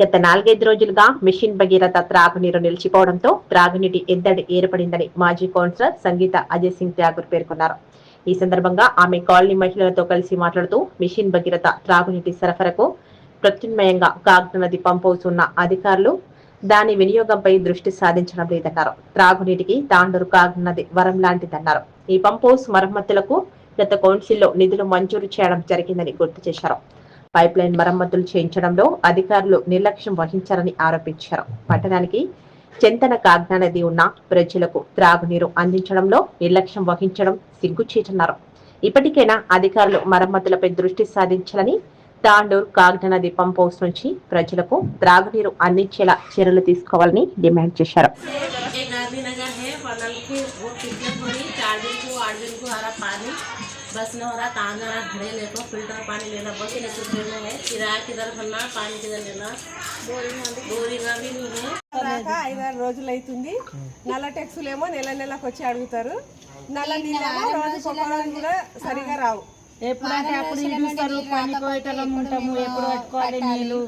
గత నాలుగైదు రోజులుగా మిషన్ భగీరథ త్రాగునీరు నిలిచిపోవడంతో త్రాగునీటి ఎద్దడి ఏర్పడిందని మాజీ కౌన్సిలర్ సంగీత అజయ్ సింగ్ ఠాగూర్ పేర్కొన్నారు. ఈ సందర్భంగా ఆమె కాలనీ మహిళలతో కలిసి మాట్లాడుతూ మిషన్ భగీరథ త్రాగునీటి సరఫరాకు ప్రత్యామ్నాయంగా కాగ్న నది పంప్ హౌస్ ఉన్న అధికారులు దాని వినియోగంపై దృష్టి సాధించడం లేదన్నారు. త్రాగునీటికి తాండూరు కాగ్న నది వరం లాంటిదన్నారు. ఈ పంప్ హౌస్ మరమ్మతులకు గత కౌన్సిల్లో నిధులు మంజూరు చేయడం జరిగిందని గుర్తు చేశారు. పైప్ లైన్ మరమ్మతులు చేయించడంలో అధికారులు నిర్లక్ష్యం వహించారని ఆరోపించారు. పట్టణానికి చెంతన కాగ్నా నది ఉన్న ప్రజలకు త్రాగునీరు అందించడంలో నిర్లక్ష్యం వహించడం సిగ్గుచేటన్నారు. ఇప్పటికైనా అధికారులు మరమ్మతులపై దృష్టి సాధించాలని తాండూర్ కాగ్నా నది పంప్ హౌస్ నుంచి ప్రజలకు త్రాగునీరు అందించేలా చర్యలు తీసుకోవాలని డిమాండ్ చేశారు. बस न हो रहा कहाँ जाना घड़े लेको फिल्टर पानी लेना बस इन्हें सुबह में है किराया किधर भरना पानी किधर लेना बोरिंग भी नहीं है దాకా ఐదారు రోజులు అవుతుంది నల్ల టెక్సులేమో నెల నెలకు వచ్చి అడుగుతారు నల్ల నీళ్ళేమో రోజు ఒక్కరోజు కూడా సరిగా రావు ఎప్పుడంటే అప్పుడు ఇడుస్తారు పని పోయేటోళ్ళం ఉంటాము ఎప్పుడు కట్టుకోవాలి నీళ్ళు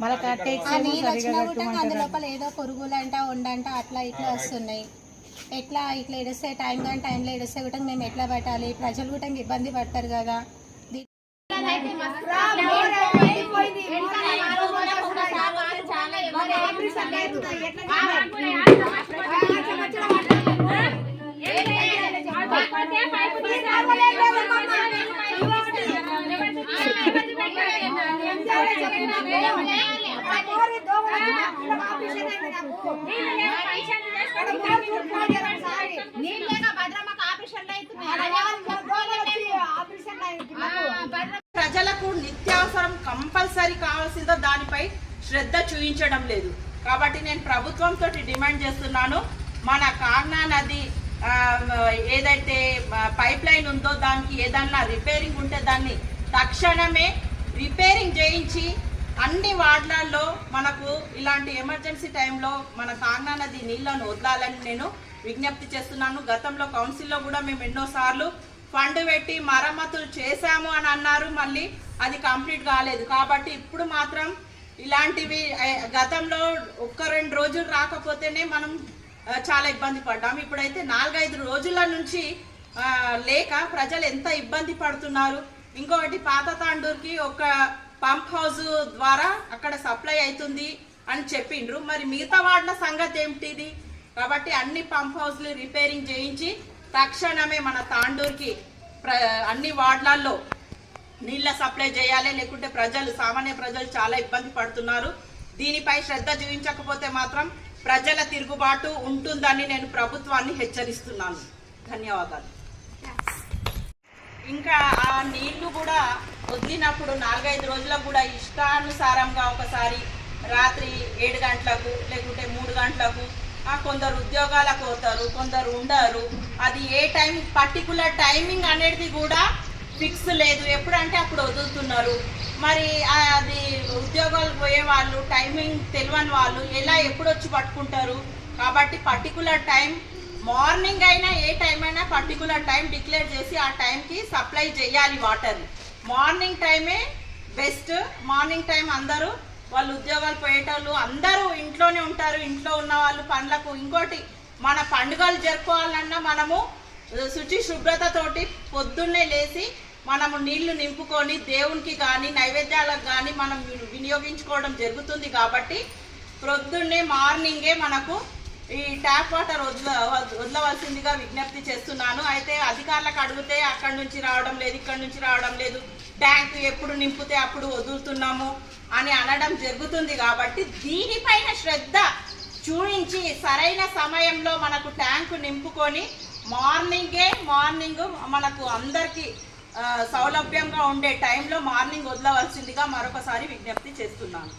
మళ్ళీ కట్టేసి ఆ నీళ్ళు వచ్చినా కూడా అందు లోపల ఏదో పురుగులంట ఉండంట అట్లా ఇట్లా వస్తున్నాయి ఎట్లా ఇట్లా ఎడిస్తే టైం కానీ టైంలో ఎడిస్తే కూడా మేము ఎట్లా పెట్టాలి ప్రజలు కూడా ఇబ్బంది పడతారు కదా దీ- దానిపై శ్రద్ధ చూపించడం లేదు. కాబట్టి నేను ప్రభుత్వంతో డిమాండ్ చేస్తున్నాను. మన కాగ్నా నది ఏదైతే పైప్ లైన్ ఉందో దానికి ఏదన్నా రిపేరింగ్ ఉంటే దాన్ని తక్షణమే రిపేరింగ్ చేయించి అన్ని వార్డులలో మనకు ఇలాంటి ఎమర్జెన్సీ టైంలో మన కాగ్నా నది నీళ్ళను వదలాలని నేను విజ్ఞప్తి చేస్తున్నాను. గతంలో కౌన్సిల్లో కూడా మేము ఎన్నోసార్లు ఫండ్ పెట్టి మరమ్మతులు చేశాము అని అన్నారు. మళ్ళీ అది కంప్లీట్ కాలేదు. కాబట్టి ఇప్పుడు మాత్రం ఇలాంటివి గతంలో ఒక్క రెండు రోజులు రాకపోతేనే మనం చాలా ఇబ్బంది పడ్డాం. ఇప్పుడైతే నాలుగైదు రోజుల నుంచి లేక ప్రజలు ఎంత ఇబ్బంది పడుతున్నారు. ఇంకొకటి పాత తాండూరుకి ఒక పంప్ హౌస్ ద్వారా అక్కడ సప్లై అవుతుంది అని చెప్పిండ్రు. మరి మిగతా వార్డుల సంగతి ఏమిటిది కాబట్టి అన్ని పంప్ హౌస్లు రిపేరింగ్ చేయించి తక్షణమే మన తాండూరుకి ప్ర అన్ని వార్డులలో నీళ్ళ సప్లై చేయాలి లేకుంటే ప్రజలు సామాన్య ప్రజలు చాలా ఇబ్బంది పడుతున్నారు. దీనిపై శ్రద్ధ చూపించకపోతే మాత్రం ప్రజల తిరుగుబాటు ఉంటుందని నేను ప్రభుత్వాన్ని హెచ్చరిస్తున్నాను. ధన్యవాదాలు. ఇంకా ఆ నీళ్ళు కూడా వదిలినప్పుడు నాలుగైదు రోజులకు కూడా ఇష్టానుసారంగా ఒకసారి రాత్రి ఏడు గంటలకు లేకుంటే మూడు గంటలకు కొందరు ఉద్యోగాలకు పోతారు కొందరు ఉండరు. అది ఏ టైం పర్టికులర్ టైమింగ్ అనేది కూడా ఫిక్స్ లేదు. ఎప్పుడంటే అప్పుడు వదులుతున్నారు. మరి అది ఉద్యోగాలు పోయే వాళ్ళు టైమింగ్ తెలియని వాళ్ళు ఎలా ఎప్పుడు వచ్చి పట్టుకుంటారు? కాబట్టి పర్టికులర్ టైం మార్నింగ్ అయినా ఏ టైం అయినా పర్టికులర్ టైం డిక్లేర్ చేసి ఆ టైంకి సప్లై చేయాలి వాటర్ మార్నింగ్ టైమే బెస్ట్ మార్నింగ్ టైం అందరూ వాళ్ళు ఉద్యోగాలు పోయేటోళ్ళు అందరూ ఇంట్లోనే ఉంటారు. ఇంట్లో ఉన్న వాళ్ళు పండ్లకు ఇంకోటి మన పండుగలు జరుపుకోవాలన్నా మనము శుచి శుభ్రతతోటి పొద్దున్నే లేచి మనము నీళ్ళు నింపుకొని దేవునికి కానీ నైవేద్యాలకు కానీ మనం వినియోగించుకోవడం జరుగుతుంది కాబట్టి ప్రొద్దున్నే మార్నింగే మనకు ఈ ట్యాప్ వాటర్ వదల వదలవలసిందిగా విజ్ఞప్తి చేస్తున్నాను. అయితే అధికారులకు అడిగితే అక్కడి నుంచి రావడం లేదు ఇక్కడి నుంచి రావడం లేదు. ట్యాంక్ ఎప్పుడు నింపితే అప్పుడు వదులుతున్నాము అని అనడం జరుగుతుంది కాబట్టి దీనిపైన శ్రద్ధ చూపించి సరైన సమయంలో మనకు ట్యాంకు నింపుకొని మార్నింగే మార్నింగ్ మనకు అందరికీ సౌలభ్యంగా ఉండే టైంలో మార్నింగ్ వదలవలసిందిగా మరొకసారి విజ్ఞప్తి చేస్తున్నాను.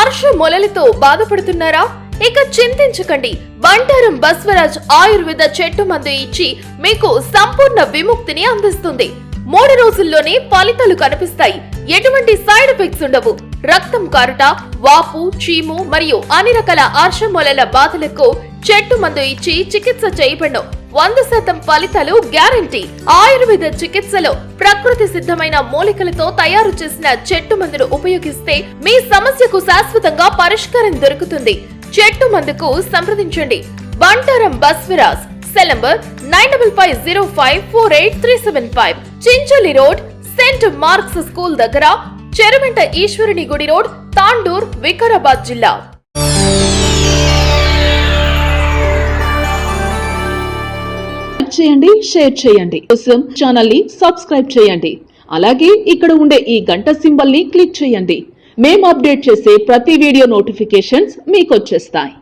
అర్ష మొలలతో బాధపడుతున్నారా? ఇక చింతించకండి. బంటారం బస్వరాజ్ ఆయుర్వేద చెట్టు మందు ఇచ్చి మీకు సంపూర్ణ విముక్తిని అందిస్తుంది. మూడు రోజుల్లోనే ఫలితాలు కనిపిస్తాయి. ఎటువంటి సైడ్ ఎఫెక్ట్స్ ఉండవు. రక్తం కారుట వాపు చీము మరియు అన్ని రకాల ఆర్షమూలల బాధలకు చెట్టు మందు ఇచ్చి చికిత్స చేయబడను. వంద శాతం ఫలితాలు గ్యారంటీ. ఆయుర్వేద చికిత్సలో ప్రకృతి సిద్ధమైన మూలికలతో తయారు చేసిన చెట్టు మందును ఉపయోగిస్తే మీ సమస్యకు శాశ్వతంగా పరిష్కారం దొరుకుతుంది. చెట్టు మందుకు సంప్రదించండి. Bantaram Basviraj cell number nine double five zero five four eight three seven five Chincholi road Saint Mark's school దగ్గర చెరువెంట ఈశ్వరుని గుడి రోడ్ తాండూర్ వికారాబాద్ జిల్లా. చేయండి షేర్ చేయండి. కోసం ఛానల్ని సబ్స్క్రైబ్ చేయండి. అలాగే ఇక్కడ ఉండే ఈ గంట సింబల్ని క్లిక్ చేయండి. మేము అప్డేట్ చేసే ప్రతి వీడియో నోటిఫికేషన్స్ మీకు వచ్చేస్తాయి.